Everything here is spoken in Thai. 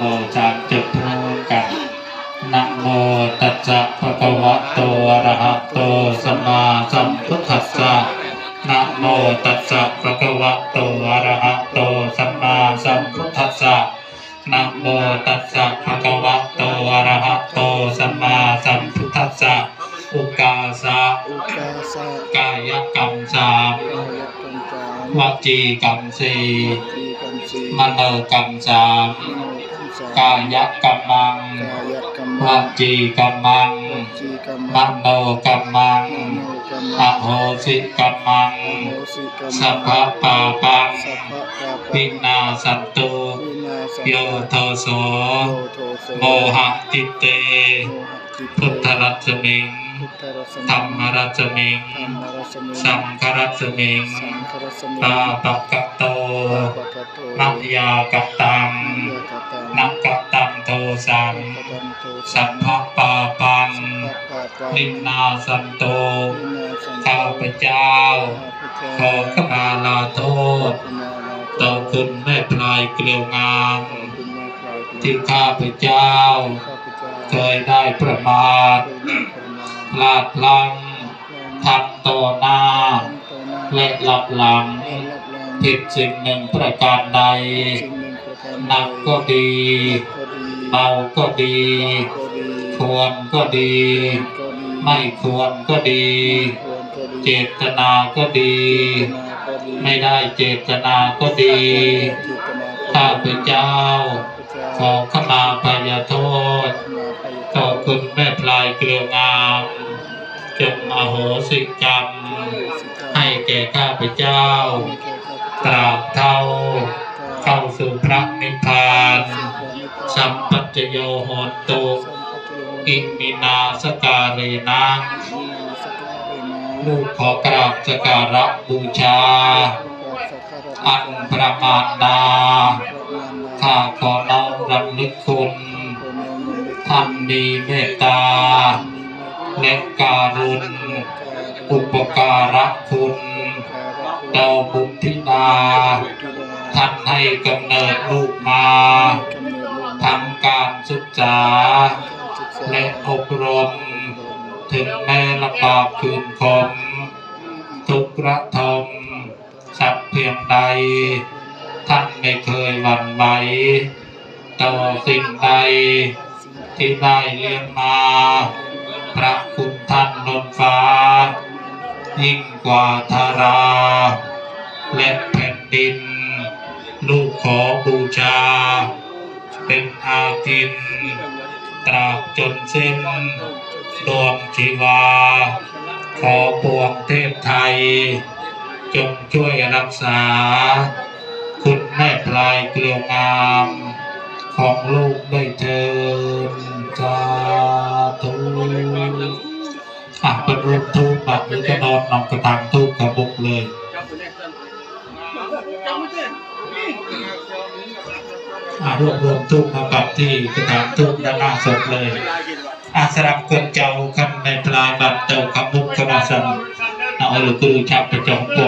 โมจามจุดพร้อมกันนะโมตัสสะภะคะวะโตอะระหะโตสัมมาสัมพุทธัสสะนะโมตัสสะภะคะวะโตอะระหะโตสัมมาสัมพุทธัสสะนะโมตัสสะภะคะวะโตอะระหะโตสัมมาสัมพุทธัสสะอุกาสะอุกาสะกายกรรมสามกายกรรมสามวจีกรรมสี่จีกรรมสี่มโนกรรมสามมโน กรรมสามกายกรรมังกายกรรมวจีกรรมังจีกรรมมโนกรรมังมโนกรรมอโหสิกรรมังโหสิกรรมสัพพะปาปังสัพพะปาปะวินาสันตุวินาศโยโทโสโยโทโสโมหะจิตเตโมหะจิตพุทธรัสมิงพุทธรัสธรรมรัสมิงธรรมรัสมิสังฆรัสมิง สังฆรัสมิปาปะกะโตปะกะโตนัยากะตังยะกะตังนักกะตังโทสังสัพพะปาปังนิมนาสันโตข้าพเจ้า ขอขมาลาโทษต่อคุณแม่พลายเกลียวงามที่ข้าพเจ้า เคยได้ประมาทพลาดพลั้งทำต่อหน้าและหลับหลัง ผิดสิ่งหนึ่งประการใดหนักก็ดีเบาก็ดี ควรก็ดี ไม่ควรก็ดี เจตนาก็ดี ไม่ได้เจตนาก็ดีข้าพเจ้า ขอขมาพยาโทษต่อคุณแม่พลายเกลียวงามจงอโหสิกรรม ให้แก่ข้าพเจ้า ตราบเท่าเข้าสู่พระนิพพานสัมปัจโยโหตุอิมินาสการเรนะลูกขอกราบสการะบูชา อันประมาณนาข้าขอน้อมรำลึกคุณท่านมีเมตตาและการุณอุปการะคุณ เดาบุญทินาท่านให้กำเนิดลูกมาทำการศึกษา และอบรม ถึงแม้ลำบากคืนคมทุกระทมสักเพียงใด ท่านไม่เคยหวั่นไหวต่อสิ่งใด ที่ได้เรียนมา พระคุณท่านล้นฟ้า ยิ่งกว่าธารา และแผ่นดิน ลูกขอบูชา เป็นอาทิน ตราบจนเส้น ดวงชีวา ขอปวงเทพไทย จงช่วยรักษา คุณแม่พลายเกลียวงาม ของลูกด้วยเถิดสาธุอะเป็นรูปทู ปบัตรหรือจะนอนนองกระถางทุกกระบกเลยอารวบรวมทุกมากับที่กระถางทุกด้านหน้าศพเลย อาสรับคนเจ้าคำในปลายบัตรเต่าคำมุกกระสันเอาหรือคือจับประจงปวงสัว